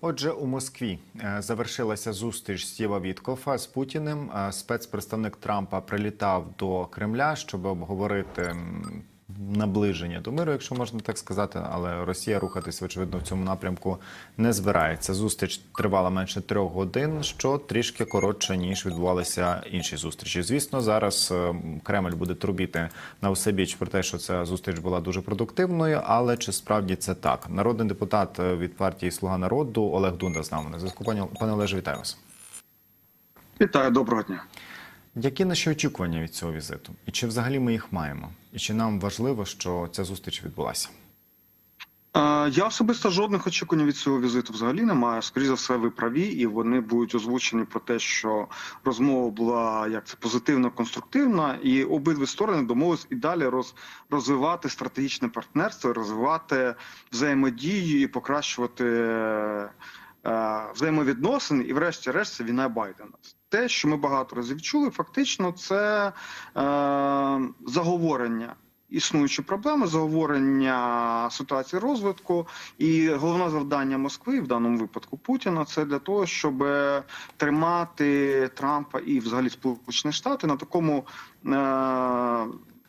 Отже, у Москві е, завершилася зустріч Стіва Віткофа з Путіним. Е, Спецпредставник Трампа прилітав до Кремля, щоб обговорити наближення до миру, якщо можна так сказати. Але Росія рухатись очевидно в цьому напрямку не збирається. Зустріч тривала менше трьох годин, що трішки коротше ніж відбувалися інші зустрічі. Звісно, зараз е, Кремль буде трубіти на все біч про те, що ця зустріч була дуже продуктивною. Але чи справді це так? Народний депутат е, від партії Слуга народу Олег Дунда з нами на зв'язку. Пані пане Олеже, вітаю вас. Вітаю, доброго дня. Які наші очікування від цього візиту? І чи взагалі ми їх маємо? І чи нам важливо, що ця зустріч відбулася? Е, Я особисто жодних очікувань від цього візиту взагалі не маю. Скоріше за все, ви праві, і вони будуть озвучені про те, що розмова була як це позитивно конструктивна, і обидві сторони домовились і далі роз, розвивати стратегічне партнерство, розвивати взаємодію і покращувати е, взаємовідносини. І, врешті-решт, це війна Байдена. Те, що ми багато разів чули, фактично, це е, заговорення. Існуючі проблеми, заговорення ситуації розвитку, і головне завдання Москви в даному випадку Путіна це для того, щоб тримати Трампа і взагалі Сполучені Штати на такому е,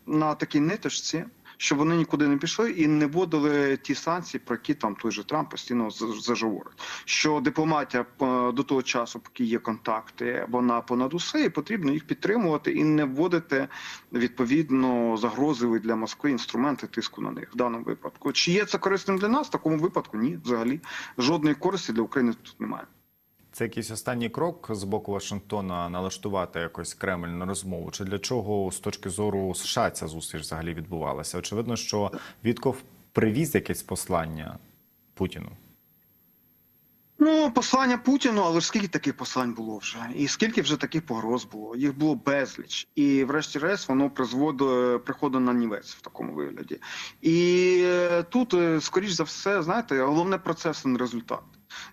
на такій ниточці, щоб вони нікуди не пішли і не вводили ті санкції, про які там той же Трамп постійно зажговорить. Що дипломатія е, до того часу, поки є контакти, вона понад усе, і потрібно їх підтримувати і не вводити відповідно загрозливі для Москви інструменти тиску на них в даному випадку. Чи є це корисним для нас? В такому випадку ні, взагалі жодної користі для України тут немає. Це якийсь останній крок з боку Вашингтона налаштувати якось Кремль на розмову? Чи для чого з точки зору США ця зустріч взагалі відбувалася? Очевидно, що Вітков привіз якесь послання Путіну. Ну, послання Путіну, але ж скільки таких послань було вже, і скільки вже таких погроз було? Їх було безліч, і врешті-решт воно призводить приходить на нівець в такому вигляді. І е, тут, е, скоріш за все, знаєте, головне процес, не результат.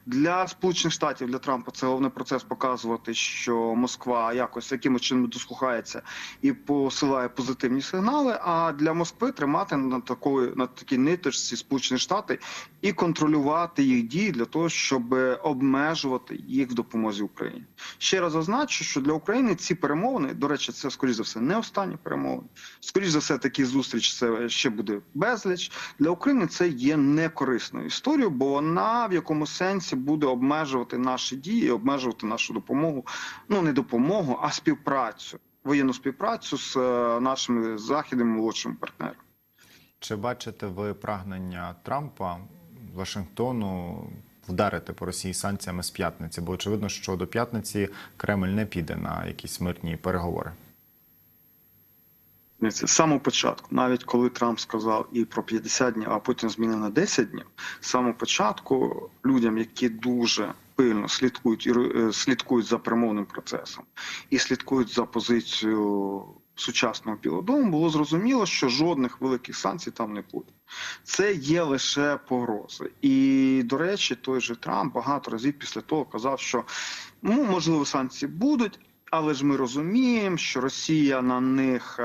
Для Сполучених Штатів для Трампа це головний процес показувати, що Москва якось якимось чином дослухається і посилає позитивні сигнали. А для Москви тримати на такої на такій ниточці Сполучені Штати і контролювати їх дії для того, щоб обмежувати їх в допомозі Україні. Ще раз зазначу, що для України ці перемовини, до речі, це скоріш за все не останні перемовини. Скоріш за все, такі зустріч це ще буде безліч. Для України це є некорисною історією, бо вона в якому сенсі буде обмежувати наші дії, обмежувати нашу допомогу. Ну не допомогу, а співпрацю, воєнну співпрацю з е, нашими західними молодшими партнерами. Чи бачите ви прагнення Трампа Вашингтону вдарити по Росії санкціями з п'ятниці? Бо очевидно, що до п'ятниці Кремль не піде на якісь мирні переговори. З самого початку, навіть коли Трамп сказав і про 50 днів, а потім змінив на 10 днів, з самого початку людям, які дуже пильно слідкують і е, слідкують за перемовним процесом і слідкують за позицією сучасного Білого Дому, було зрозуміло, що жодних великих санкцій там не буде. Це є лише погрози. І, до речі, той же Трамп багато разів після того казав, що ну, можливо санкції будуть, але ж ми розуміємо, що Росія на них.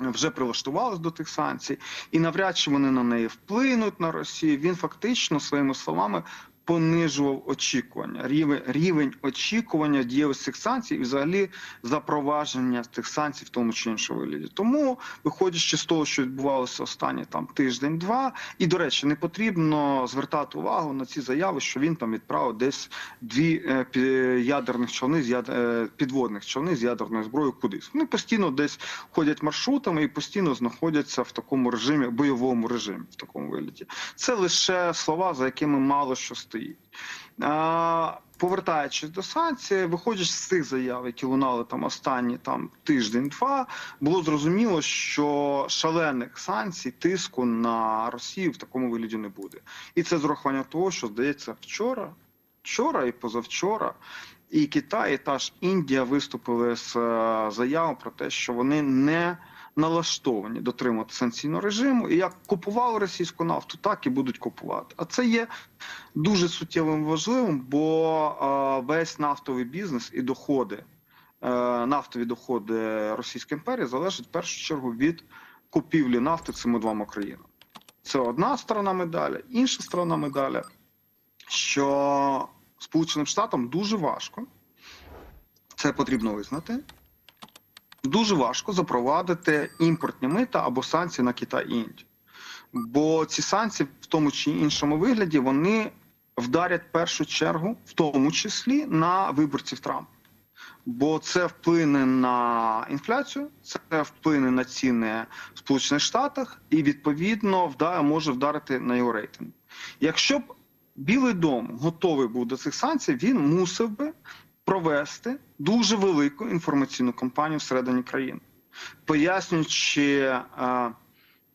Вже прилаштувалися до тих санкцій, і навряд чи вони на неї вплинуть на Росію. Він фактично своїми словами понижував очікування, рівень рівень очікування дієвості цих санкцій і взагалі запровадження тих санкцій в тому чи іншому вигляді. Тому, виходячи з того, що відбувалося останні там тиждень-два, і до речі, не потрібно звертати увагу на ці заяви, що він там відправив десь дві е, ядерних човни з яд... е, підводних човни з ядерною зброєю кудись. Вони постійно десь ходять маршрутами і постійно знаходяться в такому режимі, бойовому режимі, в такому вигляді. Це лише слова, за якими мало що стоїть. А, повертаючись до санкцій, виходячи з цих заяв, які лунали там останні там тиждень-два, було зрозуміло, що шалених санкцій тиску на Росію в такому вигляді не буде. І це з урахуванням того, що здається вчора, вчора і позавчора. І Китай, і та ж Індія виступили з е, заявою про те, що вони не налаштовані дотримувати санкційного режиму, і як купували російську нафту, так і будуть купувати. А це є дуже суттєвим важливим, бо весь нафтовий бізнес і доходи, е, нафтові доходи Російської імперії залежать в першу чергу від купівлі нафти цими двома країнами. Це одна сторона медалі, інша сторона медалі. що Сполученим Штатам дуже важко, це потрібно визнати. Дуже важко запровадити імпортні мита або санкції на Китай і Індію. Бо ці санкції в тому чи іншому вигляді вони вдарять першу чергу, в тому числі на виборців Трампа. Бо це вплине на інфляцію, це вплине на ціни в Сполучених Штатах і відповідно вда- може вдарити на його рейтинг. Якщо б Білий дом готовий був до цих санкцій, він мусив би провести дуже велику інформаційну кампанію всередині країни, пояснюючи е,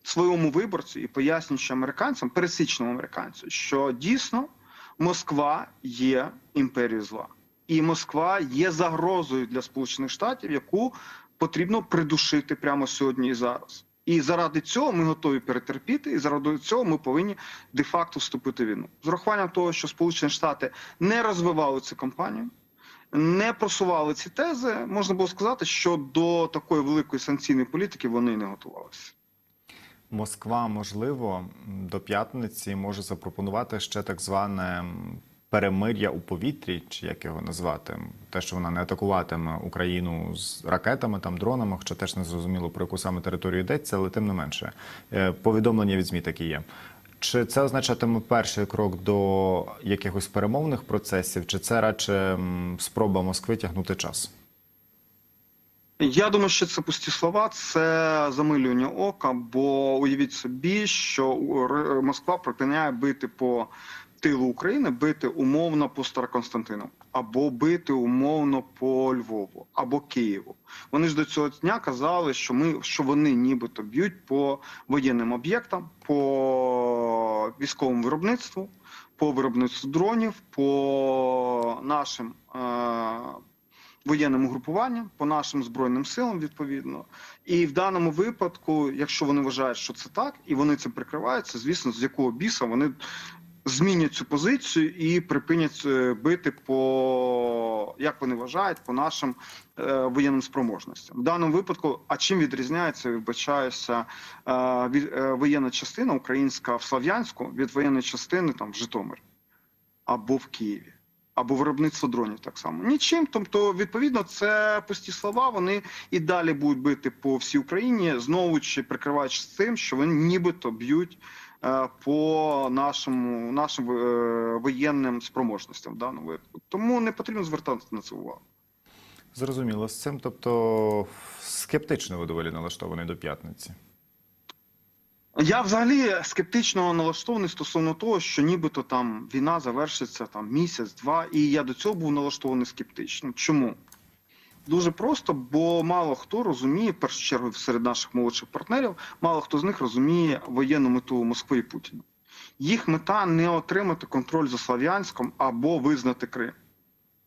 своєму виборцю і пояснюючи американцям, пересічному американцю, що дійсно Москва є імперією зла, і Москва є загрозою для Сполучених Штатів, яку потрібно придушити прямо сьогодні і зараз. І заради цього ми готові перетерпіти, і заради цього ми повинні де-факто вступити в війну. З урахуванням того, що Сполучені Штати не розвивали цю кампанію, не просували ці тези, можна було сказати, що до такої великої санкційної політики вони не готувалися. Москва, можливо, до п'ятниці може запропонувати ще так зване перемир'я у повітрі, чи як його назвати, те, що вона не атакуватиме Україну з ракетами, там дронами, хоча теж не зрозуміло про яку саме територію йдеться, але тим не менше Е, повідомлення від ЗМІ такі є. Чи це означатиме перший крок до якихось перемовних процесів, чи це радше спроба Москви тягнути час? Я думаю, що це пусті слова, це замилювання ока, бо уявіть собі, що Москва припиняє бити по тилу України, бити умовно по Староконстантину, або бити умовно по Львову, або Києву. Вони ж до цього дня казали, що ми що вони нібито б'ють по воєнним об'єктам, по військовому виробництву, по виробництву дронів, по нашим. Е- воєнним угрупуванням, по нашим збройним силам, відповідно. І в даному випадку, якщо вони вважають, що це так, і вони цим прикриваються, звісно, з якого біса вони змінять цю позицію і припинять е, бити по як вони вважають, по нашим е, воєнним спроможностям. В даному випадку, а чим відрізняється, вибачаюся, е, е, воєнна частина українська в Слов'янську від воєнної частини там в Житомирі або в Києві або виробництво дронів так само. Нічим. Тобто, відповідно, це пусті слова. Вони і далі будуть бити по всій Україні, знову чи прикриваючись тим, що вони нібито б'ють по нашому нашим е, воєнним спроможностям в даному випадку. Тому не потрібно звертати на це увагу. Зрозуміло з цим, тобто скептично ви доволі налаштований до п'ятниці. Я взагалі скептично налаштований стосовно того, що нібито там війна завершиться там місяць-два, і я до цього був налаштований скептично. Чому? Дуже просто, бо мало хто розуміє, в першу чергу серед наших молодших партнерів, мало хто з них розуміє воєнну мету Москви і Путіна. Їх мета не отримати контроль за Слов'янськом або визнати Крим.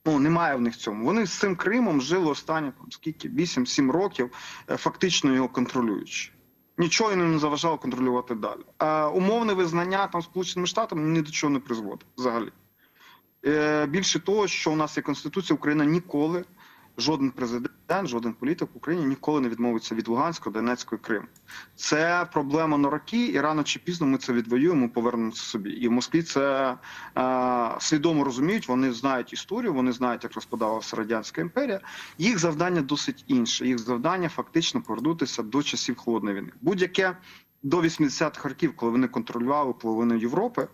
Ну, немає в них цьому. Вони з цим Кримом жили останні там, скільки 8-7 років, е, фактично його контролюючи. Нічого їм не заважало контролювати далі. Е, умовне визнання там Сполученими Штатами ні до чого не призводить взагалі. Е, більше того, що у нас є Конституція, Україна ніколи, жоден президент, жоден політик в Україні ніколи не відмовиться від Луганського, Донецького і Криму. Це проблема на роки, і рано чи пізно ми це відвоюємо, повернемо це собі. І в Москві це е, свідомо розуміють. Вони знають історію, вони знають, як розпадалася радянська імперія. Їх завдання досить інше. Їх завдання фактично повернутися до часів холодної війни. Будь-яке до 80-х років, коли вони контролювали половину Європи.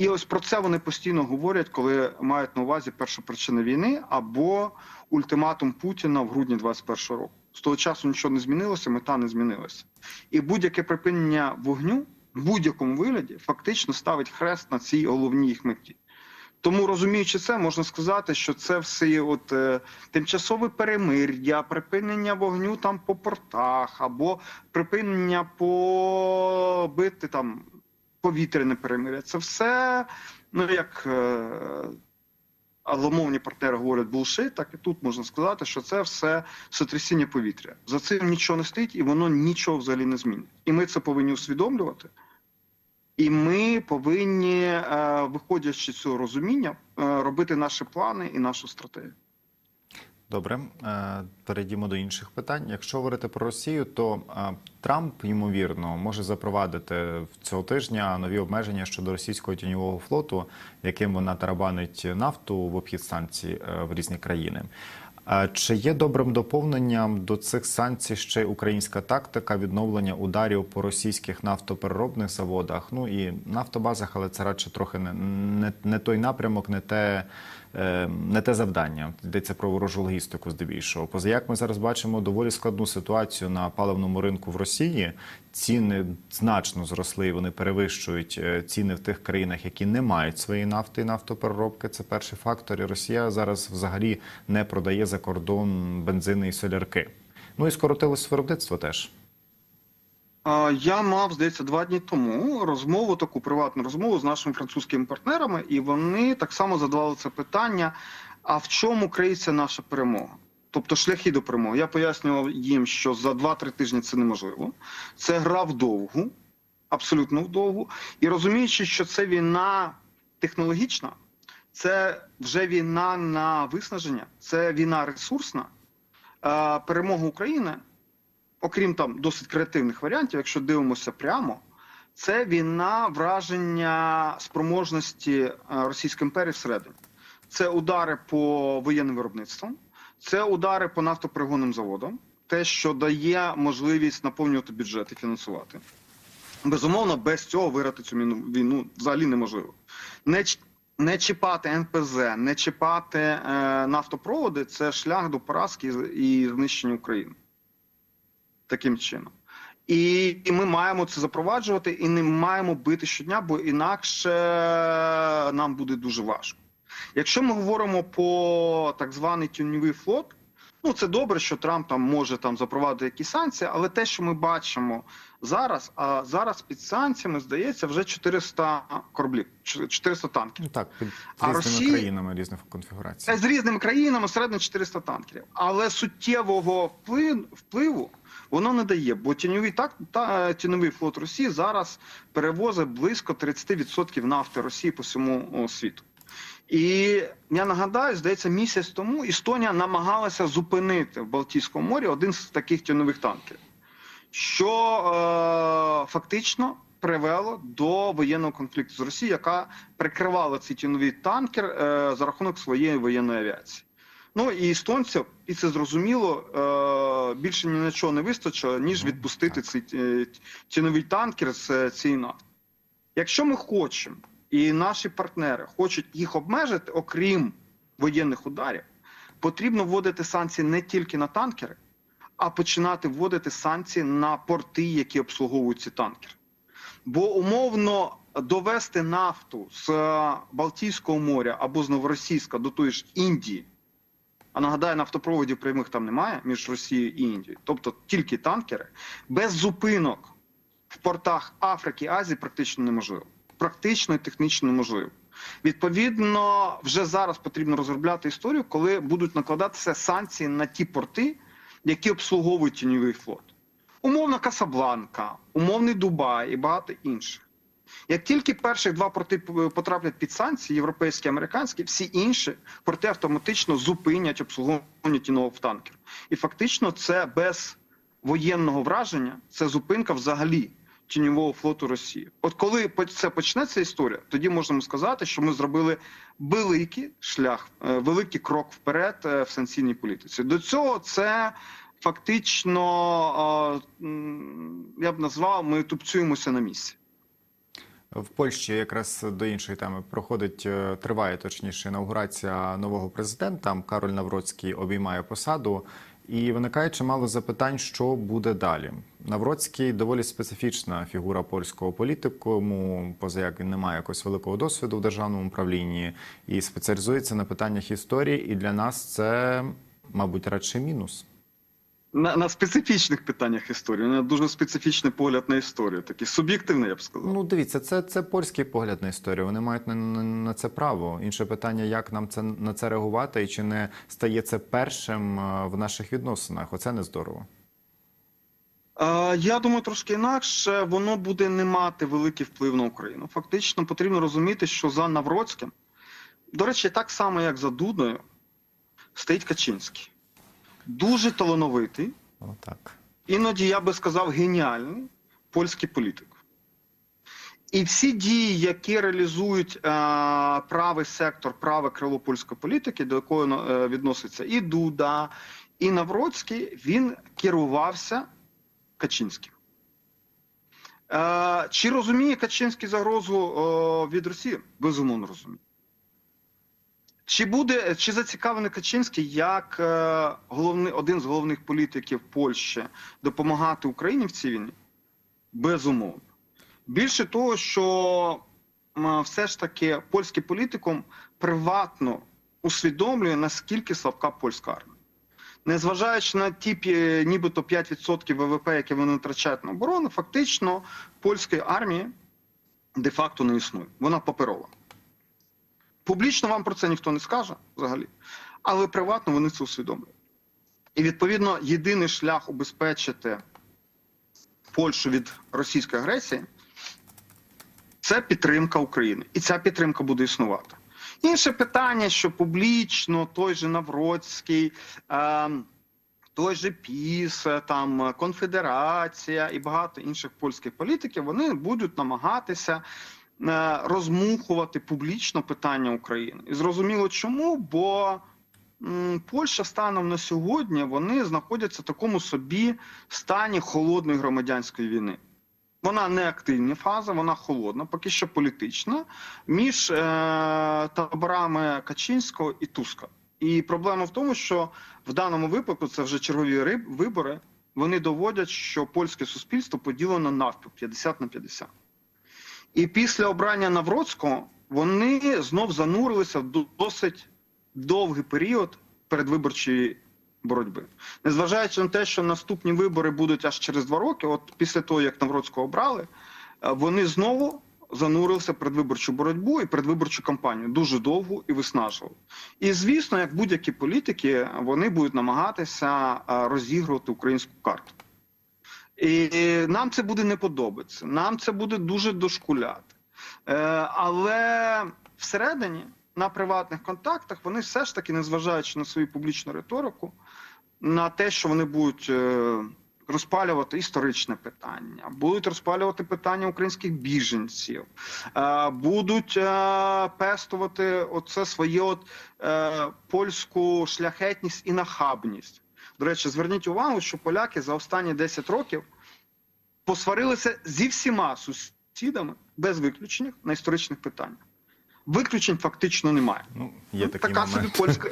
І ось про це вони постійно говорять, коли мають на увазі першу причину війни або ультиматум Путіна в грудні 21-го року. З того часу нічого не змінилося, мета не змінилася. І будь-яке припинення вогню в будь-якому вигляді фактично ставить хрест на цій головній їх меті. Тому розуміючи це, можна сказати, що це все от е, тимчасове перемир'я, припинення вогню там по портах, або припинення по бити там повітряне перемир'я. Це все, ну як е, англомовні партнери говорять булшит, так і тут можна сказати, що це все сотрясіння повітря. За цим нічого не стоїть, і воно нічого взагалі не змінить. І ми це повинні усвідомлювати. І ми повинні, е, виходячи з цього розуміння, е, робити наші плани і нашу стратегію. Добре, Е, перейдімо до інших питань. Якщо говорити про Росію, то е, Трамп ймовірно може запровадити цього тижня нові обмеження щодо російського тіньового флоту, яким вона тарабанить нафту в обхід санкцій е, в різні країни. Чи є добрим доповненням до цих санкцій ще й українська тактика відновлення ударів по російських нафтопереробних заводах? Ну і нафтобазах, але це радше трохи не, не, не той напрямок, не те, не те завдання. Йдеться про ворожу логістику здебільшого. Поза як ми зараз бачимо доволі складну ситуацію на паливному ринку в Росії. Ціни значно зросли, вони перевищують е, ціни в тих країнах, які не мають своєї нафти і нафтопереробки. Це перший фактор. І Росія зараз взагалі не продає за кордон бензини і солярки. Ну і скоротилось виробництво теж. Я мав, здається, два дні тому розмову, таку приватну розмову з нашими французькими партнерами, і вони так само задавали це питання: а в чому криється наша перемога? Тобто шляхи до перемоги. Я пояснював їм, що за 2-3 тижні це неможливо. Це гра вдовгу, абсолютно вдовгу. І розуміючи, що це війна технологічна, це вже війна на виснаження, це війна ресурсна. Е, Перемога України окрім там досить креативних варіантів, якщо дивимося прямо, це війна враження спроможності е, Російської імперії всередині. Це удари по воєнним виробництвам, це удари по нафтоперегонним заводам, те, що дає можливість наповнювати бюджет і фінансувати. Безумовно, без цього виграти цю війну взагалі неможливо. Не, не чіпати НПЗ, не чіпати е, нафтопроводи це шлях до поразки і знищення України таким чином. І, і ми маємо це запроваджувати, і не маємо бити щодня, бо інакше нам буде дуже важко. Якщо ми говоримо по так званий тюньовий флот, ну це добре, що Трамп там може там запровадити якісь санкції, але те, що ми бачимо зараз, а зараз під санкціями здається вже 400 кораблів, 400 танків. Ну так, під А різними Росія- країнами різних конфігурацій. З різними країнами середньо 400 танкерів. Але суттєвого вплив- впливу воно не дає, бо тіньовий так та тіньовий флот Росії зараз перевозить близько 30% нафти Росії по всьому світу. І я нагадаю, здається, місяць тому Естонія намагалася зупинити в Балтійському морі один з таких тіньових танкерів, що е, фактично привело до воєнного конфлікту з Росією, яка прикривала цей тіньовий танкер е, за рахунок своєї воєнної авіації. Ну і естонців, і це зрозуміло, е, більше ні на чого не вистачило, ніж відпустити цей е, тіньовий танкер з е, цієї нафти. Якщо ми хочемо, і наші партнери хочуть їх обмежити, окрім воєнних ударів, потрібно вводити санкції не тільки на танкери, а починати вводити санкції на порти, які обслуговують ці танкери. Бо умовно довести нафту з е, Балтійського моря або з Новоросійська до тої ж Індії. А нагадаю, нафтопроводів прямих там немає між Росією і Індією, тобто тільки танкери, без зупинок в портах Африки Азії практично неможливо. Практично і технічно неможливо. Відповідно, вже зараз потрібно розробляти історію, коли будуть накладатися санкції на ті порти, які обслуговують тіньовий флот. Умовно Касабланка, умовний Дубай і багато інших. Як тільки перших два порти потраплять під санкції, європейські американські, всі інші порти автоматично зупинять обслуговування тінового танкеру. І фактично, це без воєнного враження, це зупинка взагалі тіньового флоту Росії. От коли це почнеться історія, тоді можемо сказати, що ми зробили великий шлях, е, великий крок вперед е, в санкційній політиці. До цього це фактично, я б назвав, ми тупцюємося на місці. В Польщі якраз до іншої теми проходить е, триває точніше інаугурація нового президента. Кароль Навроцький обіймає посаду. І виникає чимало запитань, що буде далі. Навроцький доволі специфічна фігура польського політикуму, поза як він не має якогось великого досвіду в державному управлінні і спеціалізується на питаннях історії. І для нас це, мабуть, радше мінус. На, на специфічних питаннях історії. У мене дуже специфічний погляд на історію, такий суб'єктивний, я б сказав. Ну, дивіться, це, це польський погляд на історію. Вони мають на, на, на це право. Інше питання, як нам це на це реагувати, і чи не стає це першим е, в наших відносинах? Оце не здорово. Е, Я думаю, трошки інакше воно буде не мати великий вплив на Україну. Фактично потрібно розуміти, що за Навроцьким, до речі, так само як за Дудою, стоїть Качинський. Дуже талановитий, Отак. іноді я би сказав геніальний польський політик. І всі дії, які реалізують е, правий сектор, праве крило польської політики, до якої е, відноситься і Дуда, і Навроцький, він керувався Качинським. Е, чи розуміє Качинський загрозу е, від Росії? Безумовно розуміє. Чи буде чи зацікавлений Качинський як е, головний один з головних політиків Польщі допомагати Україні в цій війні? Безумовно. Більше того, що м, все ж таки польський політикум приватно усвідомлює, наскільки слабка польська армія. Незважаючи на ті нібито 5% ВВП, які вони втрачають на оборону, фактично польської армії де-факто не існує. Вона паперова. Публічно вам про це ніхто не скаже взагалі, але приватно вони це усвідомлюють. І відповідно єдиний шлях убезпечити Польщу від російської агресії це підтримка України. І ця підтримка буде існувати. Інше питання, що публічно той же Навроцький, е, той же ПІС, там Конфедерація і багато інших польських політиків, вони будуть намагатися розмухувати публічно питання України. І зрозуміло чому, бо Польща станом на сьогодні вони знаходяться в такому собі стані холодної громадянської війни. Вона не активна фаза, вона холодна, поки що політична, між е, таборами Качинського і Туска. І проблема в тому, що в даному випадку це вже чергові риб- вибори. Вони доводять, що польське суспільство поділено навпіл 50 на 50. І після обрання Навроцького вони знов занурилися в досить довгий період передвиборчої боротьби. Незважаючи на те, що наступні вибори будуть аж через два роки, от після того, як Навроцького обрали, е, вони знову занурилися в передвиборчу боротьбу і передвиборчу кампанію дуже довгу і виснажливу. І звісно, як будь-які політики, вони будуть намагатися е, розігрувати українську карту. І нам це буде не подобатися, нам це буде дуже дошкуляти. Е, але всередині, на приватних контактах, вони все ж таки, незважаючи на свою публічну риторику, на те, що вони будуть е, розпалювати історичне питання, будуть розпалювати питання українських біженців, е, будуть пестувати оце своє от, польську шляхетність і нахабність. До речі, зверніть увагу, що поляки за останні 10 років посварилися зі всіма сусідами без виключення на історичних питаннях. Виключень фактично немає. Ну, є Ну, така момент. собі польська.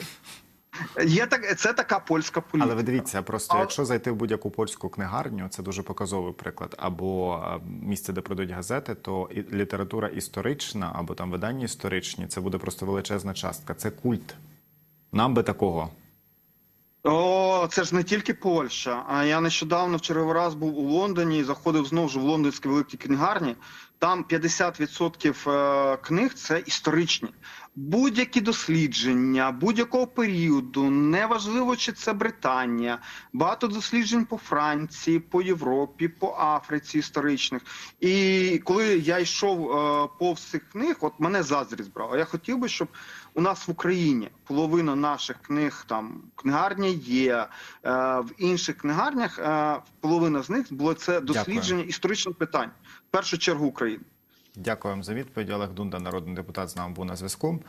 Є так, це така польська політика. Але ви дивіться, просто А- якщо зайти в будь-яку польську книгарню, це дуже показовий приклад, або місце, де продають газети, то і література історична, або там видання історичні, це буде просто величезна частка. Це культ. Нам би такого. О, це ж не тільки Польща. А я нещодавно в черговий раз був у Лондоні і заходив знову ж в лондонські великі книгарні. Там 50% е, книг це історичні. Будь-які дослідження будь-якого періоду, неважливо, чи це Британія, багато досліджень по Франції, по Європі, по Африці історичних. І коли я йшов е, повз цих книг, от мене заздрість брала. Я хотів би, щоб у нас в Україні половина наших книг там книгарня є, е, в інших книгарнях е, половина з них було це дослідження історичних питань, першу чергу України. Дякую вам за відповідь. Олег Дунда, народний депутат, з нами був на зв'язку.